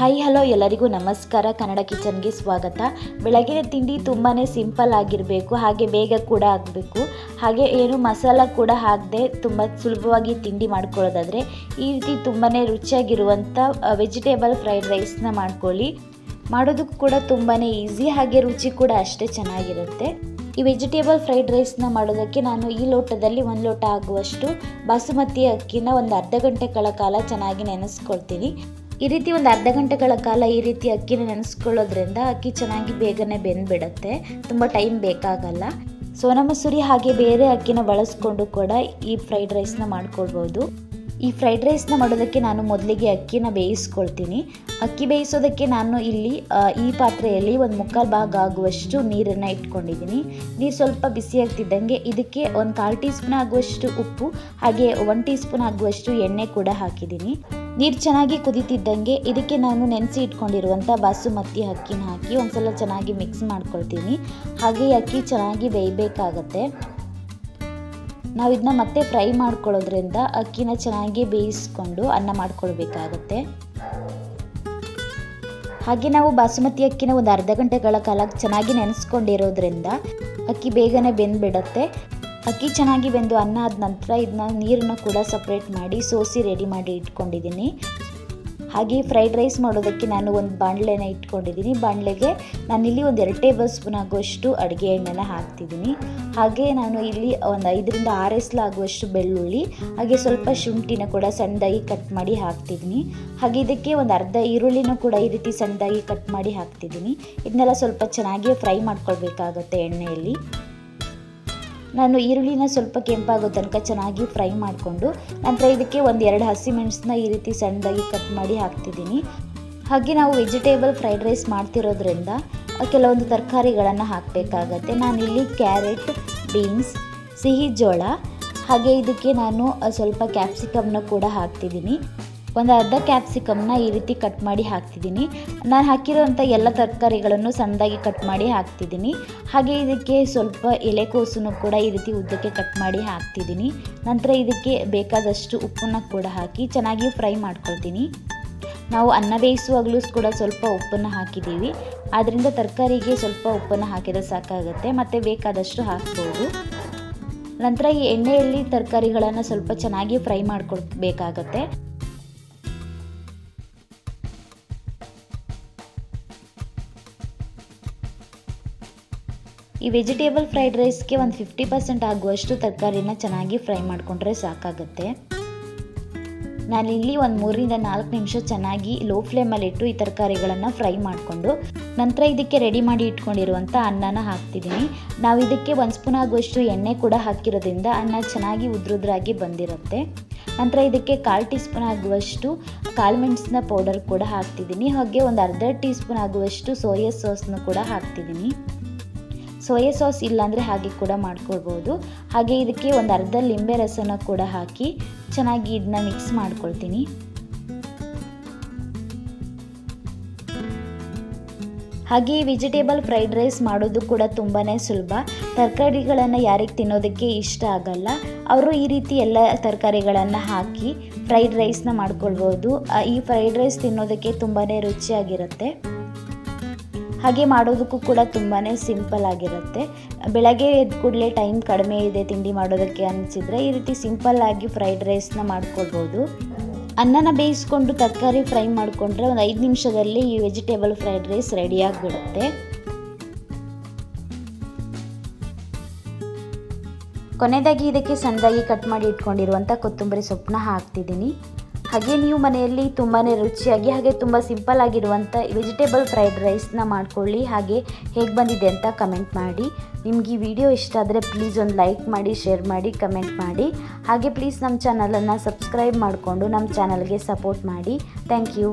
Hi hello ಎಲ್ಲರಿಗೂ ನಮಸ್ಕಾರ. ಕನ್ನಡ ಕಿಚನ್ಗೆ ಸ್ವಾಗತ. ಬೆಳಗಿನ ತಿಂಡಿ ತುಂಬಾ ಸಿಂಪಲ್ ಆಗಿರಬೇಕು, ಹಾಗೆ ಬೇಗ ಕೂಡ ಆಗಬೇಕು. ಹಾಗೆ ಏನು ಮಸಾಲ ಕೂಡ ಹಾಕದೆ ತುಂಬ ಸುಲಭವಾಗಿ ತಿಂಡಿ ಮಾಡ್ಕೊಳ್ಳೋದಾದರೆ, ಈ ರೀತಿ ತುಂಬಾ ರುಚಿಯಾಗಿರುವಂಥ ವೆಜಿಟೇಬಲ್ ಫ್ರೈಡ್ ರೈಸ್ನ ಮಾಡ್ಕೊಳ್ಳಿ. ಮಾಡೋದಕ್ಕೂ ಕೂಡ ತುಂಬಾ ಈಸಿ ಹಾಗೆ ರುಚಿ ಕೂಡ ಅಷ್ಟೇ ಚೆನ್ನಾಗಿರುತ್ತೆ. ಈ ವೆಜಿಟೇಬಲ್ ಫ್ರೈಡ್ ರೈಸ್ನ ಮಾಡೋದಕ್ಕೆ ನಾನು ಈ ಲೋಟದಲ್ಲಿ ಒಂದು ಲೋಟ ಆಗುವಷ್ಟು, ಬಾಸುಮತಿ ಅಕ್ಕಿನ ಒಂದು ಅರ್ಧ ಗಂಟೆಗಳ ಕಾಲ ಚೆನ್ನಾಗಿ ನೆನೆಸ್ಕೊಳ್ತೀನಿ. ಈ ರೀತಿ ಒಂದು ಅರ್ಧ ಗಂಟೆಗಳ ಕಾಲ ಈ ರೀತಿ ಅಕ್ಕಿನ ನೆನೆಸ್ಕೊಳ್ಳೋದ್ರಿಂದ ಅಕ್ಕಿ ಚೆನ್ನಾಗಿ ಬೇಗನೆ ಬೆಂದ್ಬಿಡುತ್ತೆ. ತುಂಬ ಟೈಮ್ ಬೇಕಾಗಲ್ಲ. ಸೋನಾ ಮಸೂರಿ ಹಾಗೆ ಬೇರೆ ಅಕ್ಕಿನ ಬಳಸ್ಕೊಂಡು ಕೂಡ ಈ ಫ್ರೈಡ್ ರೈಸ್ನ ಮಾಡ್ಕೊಳ್ಬೋದು. ಈ ಫ್ರೈಡ್ ರೈಸ್ನ ಮಾಡೋದಕ್ಕೆ ನಾನು ಮೊದಲಿಗೆ ಅಕ್ಕಿನ ಬೇಯಿಸ್ಕೊಳ್ತೀನಿ. ಅಕ್ಕಿ ಬೇಯಿಸೋದಕ್ಕೆ ನಾನು ಇಲ್ಲಿ ಈ ಪಾತ್ರೆಯಲ್ಲಿ ಒಂದು ಮುಕ್ಕಾಲು ಭಾಗ ಆಗುವಷ್ಟು ನೀರನ್ನು ಇಟ್ಕೊಂಡಿದ್ದೀನಿ. ನೀರು ಸ್ವಲ್ಪ ಬಿಸಿಯಾಗ್ತಿದ್ದಂಗೆ ಇದಕ್ಕೆ ಒಂದು ಕಾಲು ಟೀ ಸ್ಪೂನ್ ಆಗುವಷ್ಟು ಉಪ್ಪು, ಹಾಗೆ ಒನ್ ಟೀ ಸ್ಪೂನ್ ಆಗುವಷ್ಟು ಎಣ್ಣೆ ಕೂಡ ಹಾಕಿದ್ದೀನಿ. ನೀರು ಚೆನ್ನಾಗಿ ಕುದೀತಿದ್ದಂಗೆ ಇದಕ್ಕೆ ನಾನು ನೆನೆಸಿ ಇಟ್ಕೊಂಡಿರುವಂಥ ಬಾಸುಮತಿ ಅಕ್ಕಿನ ಹಾಕಿ ಒಂದ್ಸಲ ಚೆನ್ನಾಗಿ ಮಿಕ್ಸ್ ಮಾಡ್ಕೊಳ್ತೀನಿ. ಹಾಗೆ ಅಕ್ಕಿ ಚೆನ್ನಾಗಿ ಬೇಯಬೇಕಾಗತ್ತೆ. ನಾವು ಇದನ್ನ ಮತ್ತೆ ಫ್ರೈ ಮಾಡ್ಕೊಳ್ಳೋದ್ರಿಂದ ಅಕ್ಕಿನ ಚೆನ್ನಾಗಿ ಬೇಯಿಸ್ಕೊಂಡು ಅನ್ನ ಮಾಡ್ಕೊಳ್ಬೇಕಾಗತ್ತೆ. ಹಾಗೆ ನಾವು ಬಾಸುಮತಿ ಅಕ್ಕಿನ ಒಂದು ಅರ್ಧ ಗಂಟೆಗಳ ಕಾಲ ಚೆನ್ನಾಗಿ ನೆನೆಸ್ಕೊಂಡಿರೋದ್ರಿಂದ ಅಕ್ಕಿ ಬೇಗನೆ ಬೆಂದ್ಬಿಡತ್ತೆ. ಅಕ್ಕಿ ಚೆನ್ನಾಗಿ ಬೆಂದು ಅನ್ನ ಆದ ನಂತರ ಇದನ್ನ ನೀರನ್ನು ಕೂಡ ಸಪ್ರೇಟ್ ಮಾಡಿ ಸೋಸಿ ರೆಡಿ ಮಾಡಿ ಇಟ್ಕೊಂಡಿದ್ದೀನಿ. ಹಾಗೆ ಫ್ರೈಡ್ ರೈಸ್ ಮಾಡೋದಕ್ಕೆ ನಾನು ಒಂದು ಬಾಣಲೆನ ಇಟ್ಕೊಂಡಿದ್ದೀನಿ. ಬಾಣಲೆಗೆ ನಾನಿಲ್ಲಿ ಒಂದು ಎರಡು ಟೇಬಲ್ ಸ್ಪೂನ್ ಆಗುವಷ್ಟು ಅಡುಗೆ ಎಣ್ಣೆನ ಹಾಕ್ತಿದ್ದೀನಿ. ಹಾಗೆ ನಾನು ಇಲ್ಲಿ ಒಂದು ಐದರಿಂದ ಆರು ಎಸ್ಲಾಗುವಷ್ಟು ಬೆಳ್ಳುಳ್ಳಿ, ಹಾಗೆ ಸ್ವಲ್ಪ ಶುಂಠಿನ ಕೂಡ ಸಣ್ಣದಾಗಿ ಕಟ್ ಮಾಡಿ ಹಾಕ್ತಿದ್ದೀನಿ. ಹಾಗೆ ಇದಕ್ಕೆ ಒಂದು ಅರ್ಧ ಈರುಳ್ಳಿನೂ ಕೂಡ ಈ ರೀತಿ ಸಣ್ಣದಾಗಿ ಕಟ್ ಮಾಡಿ ಹಾಕ್ತಿದ್ದೀನಿ. ಇದನ್ನೆಲ್ಲ ಸ್ವಲ್ಪ ಚೆನ್ನಾಗಿ ಫ್ರೈ ಮಾಡ್ಕೊಳ್ಬೇಕಾಗತ್ತೆ ಎಣ್ಣೆಯಲ್ಲಿ. ನಾನು ಈರುಳ್ಳಿನ ಸ್ವಲ್ಪ ಕೆಂಪಾಗೋ ತನಕ ಚೆನ್ನಾಗಿ ಫ್ರೈ ಮಾಡಿಕೊಂಡು ನಂತರ ಇದಕ್ಕೆ ಒಂದು ಎರಡು ಹಸಿಮೆಣಸನ್ನ ಈ ರೀತಿ ಸಣ್ಣದಾಗಿ ಕಟ್ ಮಾಡಿ ಹಾಕ್ತಿದ್ದೀನಿ. ಹಾಗೆ ನಾವು ವೆಜಿಟೇಬಲ್ ಫ್ರೈಡ್ ರೈಸ್ ಮಾಡ್ತಿರೋದ್ರಿಂದ ಕೆಲವೊಂದು ತರಕಾರಿಗಳನ್ನು ಹಾಕಬೇಕಾಗತ್ತೆ. ನಾನಿಲ್ಲಿ ಕ್ಯಾರೆಟ್, ಬೀನ್ಸ್ ಸಿಹಿ ಜೋಳ ಹಾಗೆ ಇದಕ್ಕೆ ನಾನು ಸ್ವಲ್ಪ ಕ್ಯಾಪ್ಸಿಕಮ್ನ ಕೂಡ ಹಾಕ್ತಿದ್ದೀನಿ. ಒಂದು ಅರ್ಧ ಕ್ಯಾಪ್ಸಿಕಮ್ನ ಈ ರೀತಿ ಕಟ್ ಮಾಡಿ ಹಾಕ್ತಿದ್ದೀನಿ. ನಾನು ಹಾಕಿರೋಂಥ ಎಲ್ಲ ತರಕಾರಿಗಳನ್ನು ಸಣ್ಣದಾಗಿ ಕಟ್ ಮಾಡಿ ಹಾಕ್ತಿದ್ದೀನಿ. ಹಾಗೆ ಇದಕ್ಕೆ ಸ್ವಲ್ಪ ಎಲೆಕೋಸನ್ನು ಕೂಡ ಈ ರೀತಿ ಉದ್ದಕ್ಕೆ ಕಟ್ ಮಾಡಿ ಹಾಕ್ತಿದ್ದೀನಿ. ನಂತರ ಇದಕ್ಕೆ ಬೇಕಾದಷ್ಟು ಉಪ್ಪನ್ನು ಕೂಡ ಹಾಕಿ ಚೆನ್ನಾಗಿ ಫ್ರೈ ಮಾಡ್ಕೊಳ್ತೀನಿ. ನಾವು ಅನ್ನ ಬೇಯಿಸುವಾಗಲೂ ಕೂಡ ಸ್ವಲ್ಪ ಉಪ್ಪನ್ನು ಹಾಕಿದ್ದೀವಿ. ಆದ್ದರಿಂದ ತರಕಾರಿಗೆ ಸ್ವಲ್ಪ ಉಪ್ಪನ್ನು ಹಾಕಿದರೆ ಸಾಕಾಗುತ್ತೆ. ಮತ್ತು ಬೇಕಾದಷ್ಟು ಹಾಕ್ಬೋದು. ನಂತರ ಈ ಎಣ್ಣೆಯಲ್ಲಿ ತರಕಾರಿಗಳನ್ನು ಸ್ವಲ್ಪ ಚೆನ್ನಾಗಿ ಫ್ರೈ ಮಾಡ್ಕೊಳ್ಬೇಕಾಗತ್ತೆ. ಈ ವೆಜಿಟೇಬಲ್ ಫ್ರೈಡ್ ರೈಸ್ಗೆ ಒಂದು ಫಿಫ್ಟಿ ಪರ್ಸೆಂಟ್ ಆಗುವಷ್ಟು ತರಕಾರಿನ ಚೆನ್ನಾಗಿ ಫ್ರೈ ಮಾಡಿಕೊಂಡ್ರೆ ಸಾಕಾಗುತ್ತೆ. ನಾನಿಲ್ಲಿ ಒಂದು ಮೂರರಿಂದ ನಾಲ್ಕು ನಿಮಿಷ ಚೆನ್ನಾಗಿ ಲೋ ಫ್ಲೇಮಲ್ಲಿಟ್ಟು ಈ ತರಕಾರಿಗಳನ್ನು ಫ್ರೈ ಮಾಡಿಕೊಂಡು, ನಂತರ ಇದಕ್ಕೆ ರೆಡಿ ಮಾಡಿ ಇಟ್ಕೊಂಡಿರುವಂಥ ಅನ್ನನ ಹಾಕ್ತಿದ್ದೀನಿ ನಾವು ಇದಕ್ಕೆ ಒಂದು ಸ್ಪೂನ್ ಆಗುವಷ್ಟು ಎಣ್ಣೆ ಕೂಡ ಹಾಕಿರೋದ್ರಿಂದ ಅನ್ನ ಚೆನ್ನಾಗಿ ಉದ್ರುದ್ರಾಗಿ ಬಂದಿರುತ್ತೆ. ನಂತರ ಇದಕ್ಕೆ ಕಾಲು ಟೀ ಸ್ಪೂನ್ ಆಗುವಷ್ಟು ಕಾಳು ಮೆಣಸಿನ ಪೌಡರ್ ಕೂಡ ಹಾಕ್ತಿದ್ದೀನಿ ಹಾಗೆ ಒಂದು ಅರ್ಧ ಟೀ ಸ್ಪೂನ್ ಆಗುವಷ್ಟು ಸೋಯಾ ಸಾಸ್ನ ಕೂಡ ಹಾಕ್ತಿದ್ದೀನಿ ಸೋಯಾ ಸಾಸ್ ಇಲ್ಲಾಂದರೆ ಹಾಗೆ ಕೂಡ ಮಾಡ್ಕೊಳ್ಬೋದು. ಹಾಗೆ ಇದಕ್ಕೆ ಒಂದು ಅರ್ಧ ಲಿಂಬೆ ರಸನ ಕೂಡ ಹಾಕಿ ಚೆನ್ನಾಗಿ ಇದನ್ನ ಮಿಕ್ಸ್ ಮಾಡ್ಕೊಳ್ತೀನಿ. ಹಾಗೆ ವೆಜಿಟೇಬಲ್ ಫ್ರೈಡ್ ರೈಸ್ ಮಾಡೋದು ಕೂಡ ತುಂಬಾ ಸುಲಭ. ತರಕಾರಿಗಳನ್ನು ಯಾರಿಗೆ ತಿನ್ನೋದಕ್ಕೆ ಇಷ್ಟ ಆಗಲ್ಲ. ಅವರು ಈ ರೀತಿ ಎಲ್ಲ ತರಕಾರಿಗಳನ್ನು ಹಾಕಿ ಫ್ರೈಡ್ ರೈಸ್ನ ಮಾಡ್ಕೊಳ್ಬೋದು. ಈ ಫ್ರೈಡ್ ರೈಸ್ ತಿನ್ನೋದಕ್ಕೆ ತುಂಬಾ ರುಚಿಯಾಗಿರುತ್ತೆ. ಹಾಗೆ ಮಾಡೋದಕ್ಕೂ ಕೂಡ ತುಂಬಾ ಸಿಂಪಲ್ ಆಗಿರುತ್ತೆ. ಬೆಳಗ್ಗೆ ಎದ್ದ ಕೂಡಲೇ ಟೈಮ್ ಕಡಿಮೆ ಇದೆ ತಿಂಡಿ ಮಾಡೋದಕ್ಕೆ ಅನಿಸಿದರೆ ಈ ರೀತಿ ಸಿಂಪಲ್ ಆಗಿ ಫ್ರೈಡ್ ರೈಸ್ನ ಮಾಡ್ಕೊಳ್ಬೋದು. ಅನ್ನನ ಬೇಯಿಸ್ಕೊಂಡು ತರಕಾರಿ ಫ್ರೈ ಮಾಡಿಕೊಂಡ್ರೆ ಒಂದು ಐದು ನಿಮಿಷದಲ್ಲಿ ಈ ವೆಜಿಟೇಬಲ್ ಫ್ರೈಡ್ ರೈಸ್ ರೆಡಿಯಾಗಿಬಿಡುತ್ತೆ ಕೊನೆಯದಾಗಿ ಇದಕ್ಕೆ ಸಣ್ಣದಾಗಿ ಕಟ್ ಮಾಡಿ ಇಟ್ಕೊಂಡಿರುವಂಥ ಕೊತ್ತಂಬರಿ ಸೊಪ್ಪನ್ನ ಹಾಕ್ತಿದ್ದೀನಿ. ಹಾಗೆ ನೀವು ಮನೆಯಲ್ಲಿ ತುಂಬಾ ರುಚಿಯಾಗಿ ಹಾಗೆ ತುಂಬ ಸಿಂಪಲ್ ಆಗಿರುವಂಥ ವೆಜಿಟೇಬಲ್ ಫ್ರೈಡ್ ರೈಸ್ನ ಮಾಡ್ಕೊಳ್ಳಿ. ಹಾಗೆ ಹೇಗೆ ಬಂದಿದೆ ಅಂತ ಕಮೆಂಟ್ ಮಾಡಿ. ನಿಮಗೆ ಈ ವಿಡಿಯೋ ಇಷ್ಟ ಆದರೆ ಪ್ಲೀಸ್ ಒಂದು ಲೈಕ್ ಮಾಡಿ ಶೇರ್ ಮಾಡಿ ಕಮೆಂಟ್ ಮಾಡಿ. ಹಾಗೆ ಪ್ಲೀಸ್ ನಮ್ಮ ಚಾನಲನ್ನು ಸಬ್ಸ್ಕ್ರೈಬ್ ಮಾಡಿಕೊಂಡು ನಮ್ಮ ಚಾನಲ್ಗೆ ಸಪೋರ್ಟ್ ಮಾಡಿ. Thank you